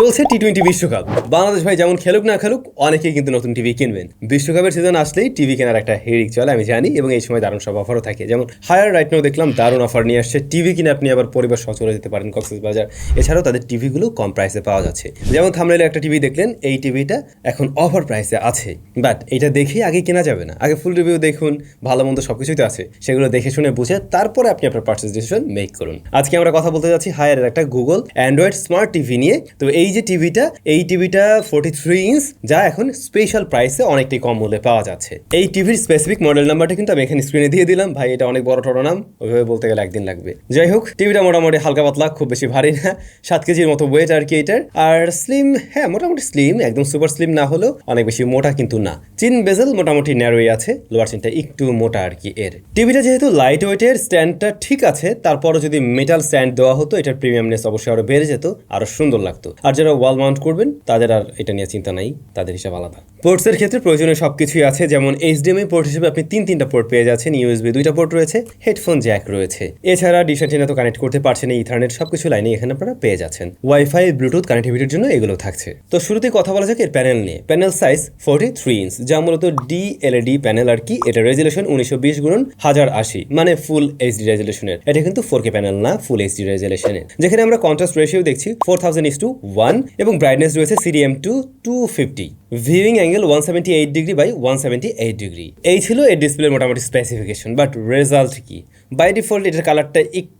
চলছে T twenty বিশ্বকাপ। বাংলাদেশ ভাই যেমন খেলুক না খেলুক, অনেকেই কিন্তু নতুন টিভি কিনবেন। বিশ্বকাপের সিজন আসলেই টিভি কেনার একটা হেরিক চলে, আমি জানি, এবং এই সময় দারুণ সব অফারও থাকে। যেমন হায়ার রাইট নাও দেখলাম, দারুণ অফার নিয়ে আসছে। টিভি কিনে আপনি আবার পরিবার সহ চলে যেতে পারেন কক্সেস বাজার এছাড়াও তাদের টিভিগুলো কম প্রাইসে পাওয়া যাচ্ছে। যেমন থামলে একটা টিভি দেখলেন, এই টিভিটা এখন অফার প্রাইসে আছে। বাট এটা দেখেই আগে কেনা যাবে না। আগে ফুল রিভিউ দেখুন, ভালো মন্দ সব কিছুই তো আছে। সেগুলো দেখে শুনে বুঝে তারপরে আপনি আপনার পার্চেস ডিসিশন মেক করুন। আজকে আমরা কথা বলতে যাচ্ছি হায়ারের একটা গুগল অ্যান্ড্রয়েড স্মার্ট টিভি নিয়ে। তো এই যে টিভিটা, এই টিভিটা ফোর্টি থ্রি ইঞ্চ যা এখন স্পেশাল প্রাইসে অনেকটাই কম মূল্যে পাওয়া যাচ্ছে। এই টিভির স্পেসিফিক মডেল নাম্বারটা কিন্তু আমি এখানে স্ক্রিনে দিয়ে দিলাম। ভাই, এটা অনেক বড় টড়ো নাম, ওইভাবে বলতে গেলে একদিন লাগবে। যাই হোক, টিভিটা মোটামুটি হালকা পাতলা, খুব বেশি ভারী না, সাত কেজির মতো ওয়েট আর কি এটার। আর স্লিম হ্যাঁ মোটামুটি স্লিম একদম সুপার স্লিম না হলেও অনেক বেশি মোটা কিন্তু না। চিন বেজেল মোটামুটি ন্যারোই আছে লোয়ার চিনটা একটু মোটা আর কি এর। টিভিটা যেহেতু লাইট ওয়েটের স্ট্যান্ডটা ঠিক আছে, তারপরও যদি মেটাল স্ট্যান্ড দেওয়া হতো, এটার প্রিমিয়ামনেস অবশ্যই আরও বেড়ে যেত, আরও সুন্দর লাগতো। আর যারা ওয়াল মাউন্ট করবেন, তাদের আর এটা নিয়ে চিন্তা নাই, তাদের হিসাব আলাদা। পোর্টসের ক্ষেত্রে প্রয়োজনীয় সবকিছুই আছে, যেমন এইচডিএমআই পোর্ট হিসেবে আপনি তিন তিনটা পোর্ট পেয়ে যাচ্ছেন ইউএসবি দুইটা পোর্ট রয়েছে হেডফোন জ্যাক রয়েছে। এছাড়া ডিশ তো কানেক্ট করতে পারছেন ইথারনেট সবকিছু লাইনে এখানে আপনারা পেয়ে যাচ্ছেন। ওয়াইফাই ব্লুটুথ কানেক্টিভিটির জন্য এগুলো থাকছে। তো শুরুতেই কথা বলা যাক এর প্যানেল নিয়ে। Panel size forty three inch যা মূলত ডি এলইডি প্যানেল আর কি, এটা রেজুলেশন উনিশশো বিশ গুণন হাজার আশি মানে ফুল এইচডি রেজুলেশনের এটা কিন্তু ফোর কে প্যানেল না ফুল এইচডি রেজুলেশনের যেখানে আমরা কন্ট্রাস্ট রেশিও দেখছি four thousand is to one এবং ব্রাইটনেস রয়েছে CDM two two fifty viewing angle one seventy eight degree by one seventy eight degree এই ছিল এই ডিসপ্লের মোটামুটি স্পেসিফিকেশন বাট রেজাল্ট কি? বাই ডিফল্ট এটার কালারটা একটু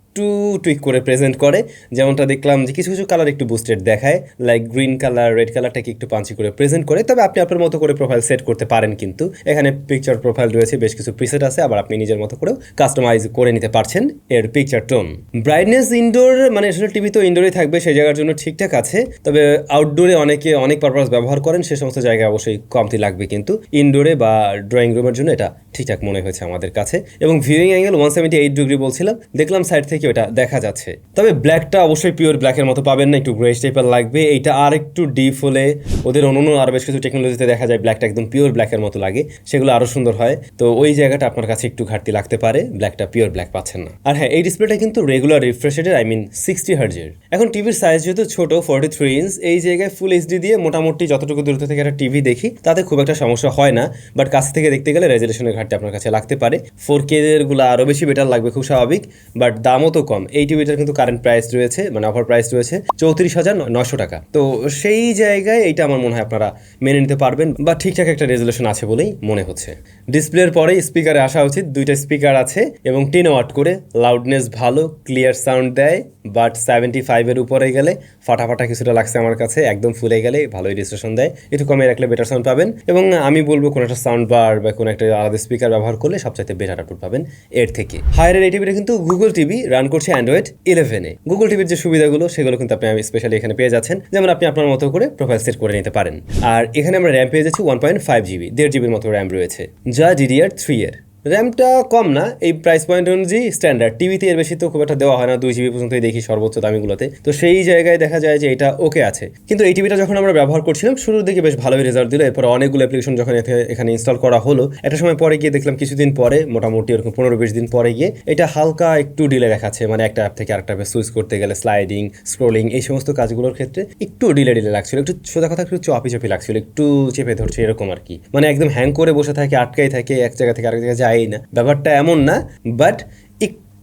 টুইক করে প্রেজেন্ট করে। যেমনটা দেখলাম যে কিছু কিছু কালার একটু বুস্টেড দেখায় লাইক গ্রিন কালার রেড কালারটাকে একটু পাঞ্চি করে প্রেজেন্ট করে। তবে আপনি আপনার মতো করে প্রোফাইল সেট করতে পারেন কিন্তু। এখানে পিকচার প্রোফাইল রয়েছে, বেশ কিছু প্রিসেট আছে, আবার আপনি নিজের মতো করেও কাস্টমাইজ করে নিতে পারছেন এর পিকচার টোন ব্রাইটনেস ইনডোর মানে আসলে টিভি তো ইনডোরে থাকবে, সেই জায়গার জন্য ঠিকঠাক আছে। তবে আউটডোরে অনেকে অনেক পারপাস ব্যবহার করেন, সে সমস্ত জায়গায় অবশ্যই কমতি লাগবে কিন্তু। ইনডোরে বা ড্রয়িং রুমের জন্য এটা ঠিকঠাক মনে হয়েছে আমাদের কাছে। এবং viewing angle one seventy eight degree বলছিলাম, দেখলাম সাইড থেকে ওটা দেখা যাচ্ছে। তবে ব্ল্যাকটা অবশ্যই পিওর ব্ল্যাকের মতো পাবেন না, একটু গ্রেস টাইপের লাগবে। এইটা আর একটু ডিপ হলে ওদের অন্য আরও বেশ কিছু টেকনোলজিতে দেখা যায় ব্ল্যাকটা একদম পিওর ব্ল্যাকের মতো লাগে, সেগুলো আরও সুন্দর হয়। তো ওই জায়গাটা আপনার কাছে একটু ঘাটতি লাগতে পারে ব্ল্যাকটা পিওর ব্ল্যাক পাচ্ছেন না। আর হ্যাঁ এই ডিসপ্লেটা কিন্তু রেগুলার রিফ্রেশেডের আই মিন সিক্সটি হার্জের এখন টিভির সাইজ যেহেতু ছোট ফোর্টি থ্রি ইঞ্চ এই জায়গায় ফুল এইচডি দিয়ে মোটামুটি যতটুকু দূরত্ব থেকে একটা টিভি দেখি, তাতে খুব একটা সমস্যা হয় না। বাট কাছ থেকে দেখতে গেলে রেজুলেশনের ঘাটতি আপনার কাছে লাগতে পারে। ফোর কে এরগুলো আরও বেশি বেটার লাগবে, খুব স্বাভাবিক। বাট দামও তো কম। এই টিভিটার কিন্তু কারেন্ট প্রাইস রয়েছে মানে অফার প্রাইস রয়েছে চৌত্রিশ হাজার নশো টাকা। তো সেই জায়গায় এইটা আমার মনে হয় আপনারা মেনে নিতে পারবেন বা ঠিকঠাক একটা রেজুলেশন আছে বলেই মনে হচ্ছে। ডিসপ্লের পরে স্পিকারে আসা উচিত, দুইটা স্পিকার আছে এবং টেন ওয়াট করে লাউডনেস ভালো ক্লিয়ার সাউন্ড দেয় বাট সেভেন্টি ফাইভের উপরে গেলে ফাটাফাটা কিছুটা লাগছে আমার কাছে, একদম ফুলে গেলে ভালোই রেজিস্ট্রেশন দেয়। একটু কমে রাখলে বেটার সাউন্ড পাবেন এবং আমি বলব কোনো একটা সাউন্ড বার বা কোনো একটা আলাদা স্পিকার ব্যবহার করলে সবচাইতে বেটার আউটপুট পাবেন এর থেকে। হায়ারের এই টিভিটা কিন্তু গুগল টিভি রান করছে অ্যান্ড্রয়েড ইলেভেনে গুগল টিভির যে সুবিধাগুলো, সেগুলো কিন্তু আপনি আমি স্পেশালি এখানে পেয়ে যাচ্ছেন। যেমন আপনি আপনার মতো করে প্রোফাইল সেট করে নিতে পারেন। আর এখানে আমরা র্যাম পেয়ে যাচ্ছি ওয়ান পয়েন্ট ফাইভ জিবি দেড় জিবির মতো র্যাম রয়েছে। যা ডিডিআর থ্রি এর। র্যামটা কম না, এই প্রাইস পয়েন্ট অনুযায়ী স্ট্যান্ডার্ড টিভিতে এর বেশি তো খুব একটা দেওয়া হয় না, দুই জিবি পর্যন্তই দেখি সর্বোচ্চ দামিগুলোতে। তো সেই জায়গায় দেখা যায় যে এটা ওকে আছে। কিন্তু এই টিভিটা যখন আমরা ব্যবহার করছিলাম, শুরুর দিকে বেশ ভালোই রেজাল্ট দিল। এরপর অনেকগুলো অ্যাপ্লিকেশন যখন এখানে ইনস্টল করা হলো, একটা সময় পরে গিয়ে দেখলাম কিছুদিন পরে, মোটামুটি ওরকম পনেরো বিশ দিন পরে গিয়ে, এটা হালকা একটু ডিলে দেখাচ্ছে। মানে একটা অ্যাপ থেকে আরেকটা অ্যাপে সুইচ করতে গেলে স্লাইডিং স্ক্রোলিং এই সমস্ত কাজগুলোর ক্ষেত্রে একটু ডিলে ডিলে লাগছিল। একটু সোজা কথা, একটু চপি চপি লাগছিল, একটু চেপে ধরছে, এরকম আর কি। মানে একদম হ্যাং করে বসে থাকে, আটকাই থাকে, এক জায়গা থেকে আরেক জায়গায় যায়ই না। ব্যাপারটা এমন না বাট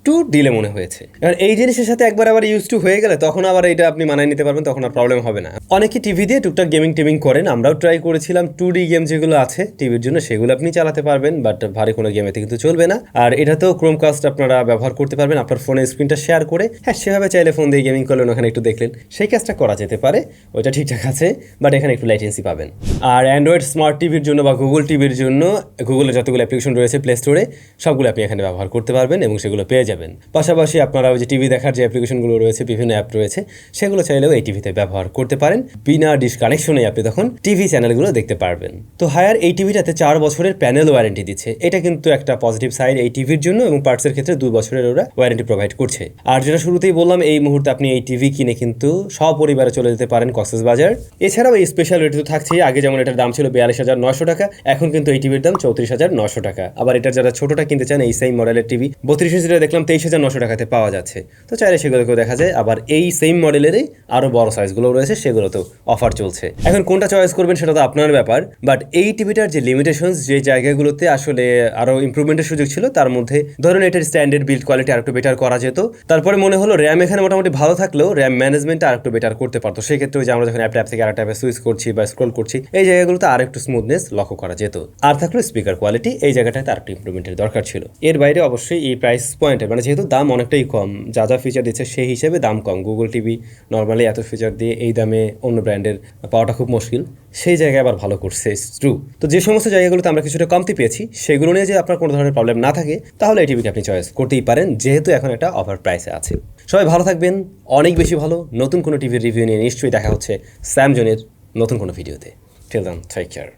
একটু ডিলে মনে হয়েছে। এবার এই জিনিসের সাথে একবার আবার ইউজ টু হয়ে গেলে তখন আবার এটা আপনি মানায় নিতে পারবেন, তখন আর প্রবলেম হবে না। অনেকে টিভি দিয়ে টুকটাক গেমিং টেমিং করেন, আমরাও ট্রাই করেছিলাম। টু ডি গেম যেগুলো আছে টিভির জন্য সেগুলো আপনি চালাতে পারবেন বাট ভারী কোনো গেমেতে কিন্তু চলবে না। আর এটা এটাতেও ক্রোমকাস্ট আপনারা ব্যবহার করতে পারবেন, আপনার ফোনের স্ক্রিনটা শেয়ার করে। হ্যাঁ সেভাবে চাইলে ফোন দিয়ে গেমিং করলেন, ওখানে একটু দেখলেন। সেই কাজটা করা যেতে পারে, ওইটা ঠিকঠাক আছে বাট এখানে একটু লাইটেন্সি পাবেন। আর অ্যান্ড্রয়েড স্মার্ট টিভির জন্য বা গুগল টিভির জন্য গুগলের যতগুলো অ্যাপ্লিকেশন রয়েছে প্লে স্টোরে সবগুলো আপনি এখানে ব্যবহার করতে পারবেন এবং সেগুলো পেয়ে যাবেন। পাশাপাশি আপনারা ওই যে টিভি দেখার যে অ্যাপ্লিকেশনগুলো রয়েছে, বিভিন্ন অ্যাপ রয়েছে, সেগুলো চাইলেও এই টিভিতে ব্যবহার করতে পারেন। বিনা ডিশ কানেকশনে আপনি তখন টিভি চ্যানেলগুলো দেখতে পারবেন। তো হায়ার এই টিভিটাতে চার বছরের প্যানেল ওয়ারেন্টি দিচ্ছে। এটা কিন্তু একটা পজিটিভ সাইড এই টিভির জন্য এবং পার্টসের ক্ষেত্রে দুই বছরের ওরা ওয়ারেন্টি প্রোভাইড করছে। আর যেটা শুরুতেই বললাম, এই মুহূর্তে আপনি এই টিভি কিনে কিন্তু সপরিবারে চলে যেতে পারেন কক্সেস বাজার। এছাড়াও এই স্পেশাল রেট তো থাকছেই। আগে যেমন এটার দাম ছিল বিয়াল্লিশ হাজার নশো টাকা, এখন কিন্তু এই টিভির দাম চৌত্রিশ হাজার নশো টাকা। আবার এটার যারা ছোটটা কিনতে চান, এই সেম মডেলের টিভি। বত্রিশ ইঞ্চিটা দেখলাম তেইশ হাজার নশো টাকাতে পাওয়া যাচ্ছে। তো চাইলে সেগুলোকেও দেখা যায়। আবার এই সেম মডেলেরই আরও বড় সাইজগুলো রয়েছে, সেগুলোতেও অফার চলছে। এখন কোনটা চয়েস করবেন সেটা তো আপনার ব্যাপার। বাট এই টিভিটার যে লিমিটেশনস যে জায়গাগুলোতে আসলে আরও ইম্প্রুভমেন্টের সুযোগ ছিল, তার মধ্যে ধরুন এটার স্ট্যান্ডার্ড বিল্ড কোয়ালিটি আরেকটু বেটার করা যেত। তারপরে মনে হলো র্যাম এখানে মোটামুটি ভালো থাকলেও র্যাম ম্যানেজমেন্টটা আরেকটু বেটার করতে পারতো। সেক্ষেত্রে যে আমরা যখন অ্যাপ ট্যাপ থেকে আরেকটা অ্যাপে সুইচ করছি বা স্ক্রল করছি, এই জায়গাগুলোতে আরেকটু স্মুথনেস লক্ষ্য করা যেত। আর থাকল স্পিকার কোয়ালিটি এই জায়গাটাতে আরেকটু ইম্প্রুভমেন্টের দরকার ছিল। এর বাইরে অবশ্যই এই প্রাইস পয়েন্টে মানে যেহেতু দাম অনেকটাই কম, যা যা ফিচার দিচ্ছে সেই হিসেবে দাম কম। গুগল টিভি নর্মালি এত ফিচার দিয়ে এই দামে অন্য ব্র্যান্ডের পাওয়াটা খুব মুশকিল। সেই জায়গায় আবার ভালো করছে ট্রু তো যে সমস্ত জায়গাগুলোতে আমরা কিছুটা কমতি পেয়েছি, সেগুলো নিয়ে যে আপনার কোনো ধরনের প্রবলেম না থাকে, তাহলে এই টিভিকে আপনি চয়েস করতেই পারেন, যেহেতু এখন একটা অফার প্রাইসে আছে। সবাই ভালো থাকবেন, অনেক বেশি ভালো। নতুন কোনো টিভির রিভিউ নিয়ে নিশ্চয়ই দেখা হচ্ছে স্যামজনের নতুন কোনো ভিডিওতে টিল দান টেক কেয়ার